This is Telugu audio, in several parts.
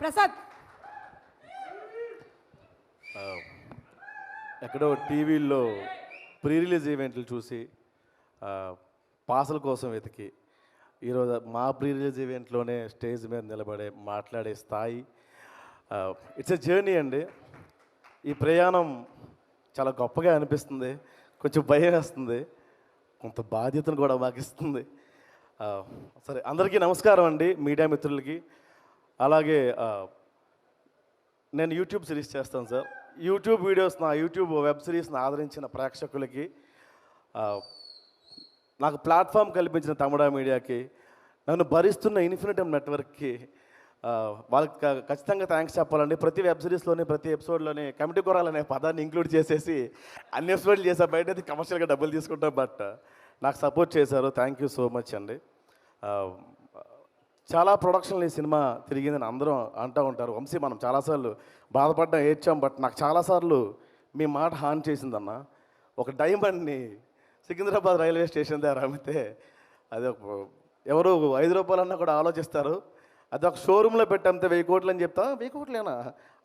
ప్రసాద్. ఎక్కడో టీవీల్లో ప్రీ రిలీజ్ ఈవెంట్లు చూసి పాసల కోసం వెతికి ఈరోజు మా ప్రీ రిలీజ్ ఈవెంట్లోనే స్టేజ్ మీద నిలబడే మాట్లాడే స్థాయి. ఇట్స్ ఎ జర్నీ అండి. ఈ ప్రయాణం చాలా గొప్పగా అనిపిస్తుంది. కొంచెం భయం వేస్తుంది. కొంత బాధ్యతను కూడా మాకు ఇస్తుంది సరే అందరికీ నమస్కారం అండి మీడియా మిత్రులకి. అలాగే నేను యూట్యూబ్ సిరీస్ చేస్తాను సార్. యూట్యూబ్ వీడియోస్ నా యూట్యూబ్ వెబ్ సిరీస్ని ఆదరించిన ప్రేక్షకులకి నాకు ప్లాట్ఫామ్ కల్పించిన తమిళ మీడియాకి నన్ను భరిస్తున్న ఇన్ఫినిటమ్ నెట్వర్క్కి వాళ్ళకి ఖచ్చితంగా థ్యాంక్స్ చెప్పాలండి. ప్రతి వెబ్ సిరీస్లోని ప్రతి ఎపిసోడ్లోని కమిటీ కూరాలనే అనే పదాన్ని ఇంక్లూడ్ చేసేసి అన్ని ఎపిసోడ్లు చేసా బయట అయితే కమర్షియల్గా డబ్బులు తీసుకుంటాం. బట్ నాకు సపోర్ట్ చేశారు. థ్యాంక్ యూ సో మచ్ అండి. చాలా ప్రొడక్షన్లు ఈ సినిమా తిరిగిందని అందరూ అంటూ ఉంటారు. వంశీ మనం చాలాసార్లు బాధపడ్డాం ఏడ్చాం బట్ నాకు చాలాసార్లు మీ మాట హాన్ చేసిందన్న. ఒక డైమండ్ని సికింద్రాబాద్ రైల్వే స్టేషన్ దగ్గర అమ్మితే అది ఒక ఎవరు ఐదు రూపాయలన్నా కూడా ఆలోచిస్తారు. అది ఒక షోరూంలో పెట్టి వెయ్యి కోట్లు అని చెప్తా వెయ్యి కోట్లేనా?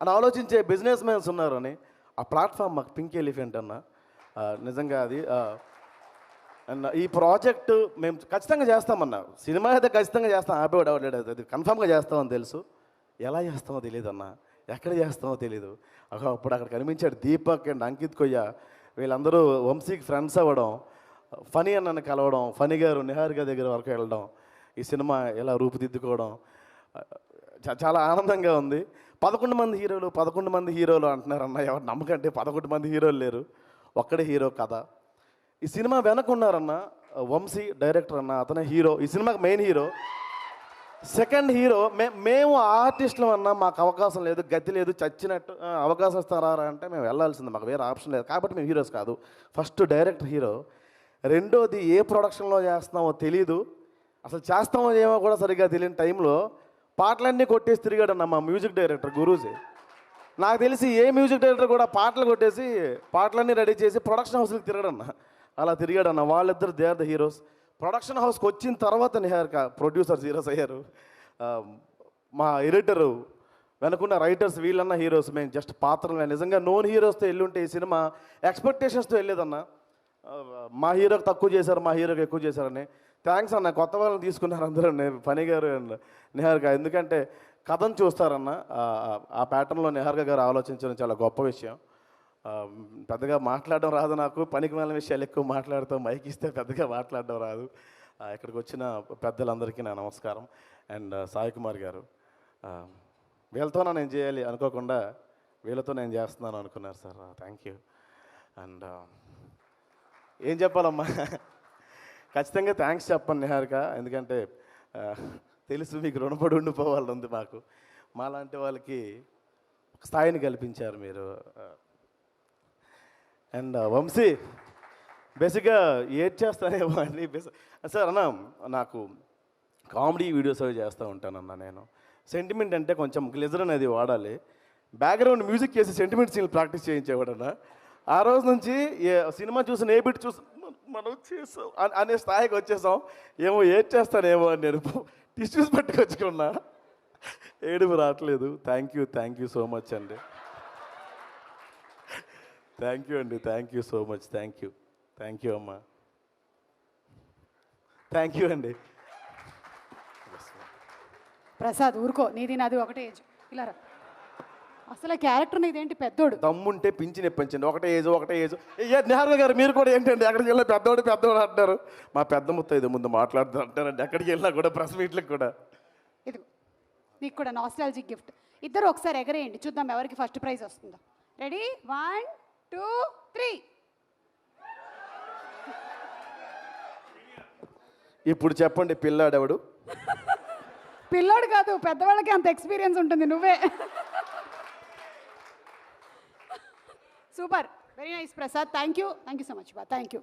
అని ఆలోచించే బిజినెస్ మ్యాన్స్ ఉన్నారు అని ఆ ప్లాట్ఫామ్ మాకు పింక్ ఎలిఫెంట్ అన్న. నిజంగా అది అన్న ఈ ప్రాజెక్ట్ మేము ఖచ్చితంగా చేస్తామన్నా. సినిమా అయితే ఖచ్చితంగా చేస్తాం. ఆపేవాడు ఎవరు అది కన్ఫామ్గా చేస్తామని తెలుసు. ఎలా చేస్తామో తెలియదు అన్న ఎక్కడ చేస్తామో తెలియదు అప్పుడు అక్కడ కనిపించాడు దీపక్ అండ్ అంకిత్ కొయ్య. వీళ్ళందరూ వంశీకి ఫ్రెండ్స్ అవ్వడం ఫనీ అన్నను కలవడం ఫనీ గారు నిహారిక దగ్గర వరకు వెళ్ళడం ఈ సినిమా ఎలా రూపుదిద్దుకోవడం చాలా ఆనందంగా ఉంది. పదకొండు మంది హీరోలు పదకొండు మంది హీరోలు అంటున్నారు అన్న ఎవరు నమ్మకంటే పదకొండు మంది హీరోలు లేరు. ఒక్కడే హీరో కథ. ఈ సినిమా వెనకున్నారన్న వంశీ డైరెక్టర్ అన్న అతనే హీరో. ఈ సినిమాకి మెయిన్ హీరో. సెకండ్ హీరో మే మేము ఆర్టిస్టులు అన్నా మాకు అవకాశం లేదు గతి లేదు చచ్చినట్టు అవకాశం ఇస్తారా రా" అంటే మేము వెళ్ళాల్సింది మాకు వేరే ఆప్షన్ లేదు. కాబట్టి మేము హీరోస్ కాదు. First director hero. రెండోది ఏ ప్రొడక్షన్లో చేస్తున్నామో తెలీదు. అసలు చేస్తామో ఏమో కూడా సరిగ్గా తెలియని టైంలో పాటలన్నీ కొట్టేసి తిరిగాడన్న మా మ్యూజిక్ డైరెక్టర్ గురూజీ. నాకు తెలిసి ఏ మ్యూజిక్ డైరెక్టర్ కూడా పాటలు కొట్టేసి పాటలన్నీ రెడీ చేసి ప్రొడక్షన్ హౌస్కి తిరగడన్నా. అలా తిరిగాడన్న. వాళ్ళిద్దరు they are the heroes production హౌస్కి వచ్చిన తర్వాత నిహారిక ప్రొడ్యూసర్స్ హీరోస్ అయ్యారు. మా ఎడిటరు వెనుకున్న రైటర్స్ వీళ్ళన్న హీరోస్ మేము జస్ట్ పాత్రలు నిజంగా నోన్ హీరోస్తో వెళ్ళుంటే ఈ సినిమా ఎక్స్పెక్టేషన్స్తో వెళ్ళేదన్న. మా హీరోకి తక్కువ చేశారు మా హీరోకి ఎక్కువ చేశారని. థ్యాంక్స్ అన్న. కొత్త వాళ్ళని తీసుకున్నారు అందరూ. పని గారు అండ్ నిహారిక. ఎందుకంటే కథను చూస్తారన్న. ఆ- ప్యాటర్న్లో నిహారిక గారు ఆలోచించడం చాలా గొప్ప విషయం. పెద్దగా మాట్లాడడం రాదు నాకు. పనికి మాలిన విషయాలు ఎక్కువ మాట్లాడతాం. మైక్ ఇస్తే పెద్దగా మాట్లాడడం రాదు. ఇక్కడికి వచ్చిన పెద్దలందరికీ నా నమస్కారం. అండ్ సాయి కుమార్ గారు వీళ్ళతోనే నేను చేయాలి అనుకోకుండా వీళ్ళతో నేను చేస్తున్నాను అనుకున్నారు సార్. థ్యాంక్ యూ అండ్ ఏం చెప్పాలమ్మా? ఖచ్చితంగా థ్యాంక్స్ చెప్పండి నిహారిక. ఎందుకంటే తెలుసు మీకు రుణపడి ఉండిపోవాలి ఉంది మాకు. మాలాంటి వాళ్ళకి స్థాయిని కల్పించారు మీరు. అండ్ uh, వంశీ బేసిక్గా ఏడ్ చేస్తానేమో అని సార్ అన్న నాకు కామెడీ వీడియోస్ అవి చేస్తూ ఉంటానన్న నేను. సెంటిమెంట్ అంటే కొంచెం గ్లిజర్ అనేది వాడాలి. బ్యాక్గ్రౌండ్ మ్యూజిక్ చేసి సెంటిమెంట్ సీన్ ప్రాక్టీస్ చేయించేవాడన్న. ఆ రోజు నుంచి ఏ సినిమా చూసిన ఏ బిట్ చూసి మనం చేసాం అనే స్థాయికి వచ్చేసాం. ఏమో ఏడ్ చేస్తానేమో అని నేను టిష్యూస్ పట్టుకొచ్చుకున్నా. ఏడుపు రావట్లేదు. Thank you thank you so much అండి. థ్యాంక్ యూ అండి thank you so much thank you thank you అమ్మా థ్యాంక్ యూ అండి ప్రసాద్ ఊరుకో. నీది నాది ఒకటే ఏజ్. ఇలా రా. అసలు ఆ క్యారెక్టర్ నీదేంటి పెద్దోడు. దమ్ముంటే పించి నెప్పించండి. ఒకటే ఏజ్ ఒకటే ఏజ్. ఏ నిహారిక గారు మీరు కూడా ఏంటండి? ఎక్కడికి వెళ్ళినా పెద్దోడు పెద్దోడు అంటారు మా పెద్ద ముత్త ఇది ముందు మాట్లాడుతూ అంటారండి. ఎక్కడికి వెళ్ళినా కూడా ప్రెస్ మీట్లకు కూడా. ఇదిగో నీకు కూడా నాస్టాలజిక్ గిఫ్ట్ ఇద్దరు ఒకసారి ఎగరేయండి. చూద్దాం ఎవరికి ఫస్ట్ ప్రైజ్ వస్తుందో. Ready one two three. ఇప్పుడు చెప్పండి పిల్లాడెవడు? పిల్లోడు కాదు పెద్దవాళ్ళకి అంత ఎక్స్పీరియన్స్ ఉంటుంది నువ్వే. Super. Very nice Prasad. Thank you thank you so much బా. Thank you